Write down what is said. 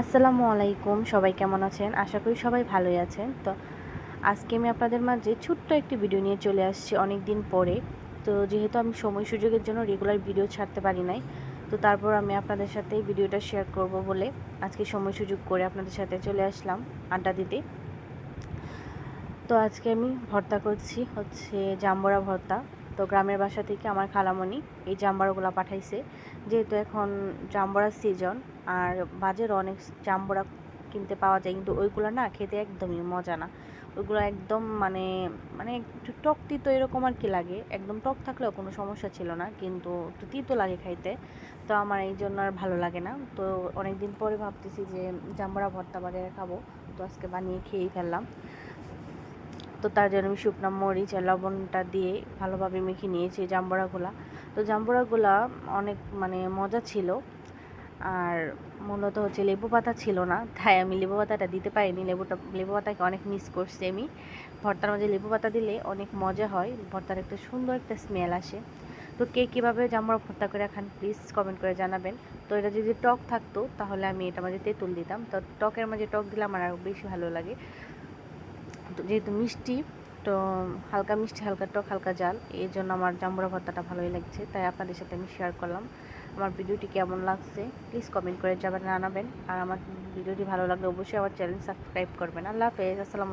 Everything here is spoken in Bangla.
আসসালামু আলাইকুম, সবাই কেমন আছেন? আশা করি সবাই ভালোই আছেন। তো আজকে আমি আপনাদের মাঝে ছোট্ট একটি ভিডিও নিয়ে চলে আসছি অনেক দিন পরে। তো যেহেতু আমি সময় সুযোগের জন্য রেগুলার ভিডিও ছাড়তে পারি নাই, তো তারপর আমি আপনাদের সাথে এই ভিডিওটা শেয়ার করব বলে আজকে সময় সুযোগ করে আপনাদের সাথে চলে আসলাম আড্ডা দিতে। তো আজকে আমি ভর্তা করছি, হচ্ছে জাম্বরা ভর্তা। তো গ্রামের বাসা থেকে আমার খালামণি এই জাম্বরাগুলো পাঠাইছে। যেহেতু এখন জাম্বরার সিজন আর বাজার অনেক জাম্বরা কিনতে পাওয়া যায়, কিন্তু ওইগুলো না খেতে একদমই মজা না। ওইগুলো একদম মানে মানে একটু টক তিতো এরকম আর কি লাগে। একদম টক থাকলেও কোনো সমস্যা ছিল না, কিন্তু একটু তিতো লাগে খাইতে। তো আমার এই জন্য আর ভালো লাগে না। তো অনেক দিন পরে ভাবতেছি যে জাম্বরা ভর্তা বাজারে খাব। তো আজকে বানিয়ে খেয়েই ফেললাম। তো তার জন্য আমি শুকনো মরিচ আর লবণটা দিয়ে ভালোভাবে মেখে নিয়েছি জাম্বড়াগুলা তো জাম্বড়াগুলা অনেক মানে মজা ছিল আর মূলত হচ্ছে লেবু পাতা ছিল না, তাই আমি লেবু পাতাটা দিতে পারিনি। লেবুটা, লেবু পাতাকে অনেক মিস করছি আমি। ভর্তার মাঝে লেবু পাতা দিলে অনেক মজা হয়, ভর্তার একটা সুন্দর একটা স্মেল আসে। তো কে কীভাবে জাম্বড়া ভর্তা করে খান প্লিজ কমেন্ট করে জানাবেন। তো এটা যদি টক থাকতো তাহলে আমি এটা মাঝে তেঁতুল দিতাম। তো টকের মাঝে টক দিলে আমার আরও বেশি ভালো লাগে। যেহেতু মিষ্টি, তো হালকা মিষ্টি, হালকা টক, হালকা জাল, এই জন্য আমার জাম্বুরা ভর্তাটা ভালোই লাগছে। তাই আপনাদের সাথে আমি শেয়ার করলাম। আমার ভিডিওটি কেমন লাগছে প্লিজ কমেন্ট করে যাবেন জানাবেন। আর আমার ভিডিওটি ভালো লাগলে অবশ্যই আমার চ্যানেল সাবস্ক্রাইব করবেন। আল্লাহ হাফেজ, আসসালামু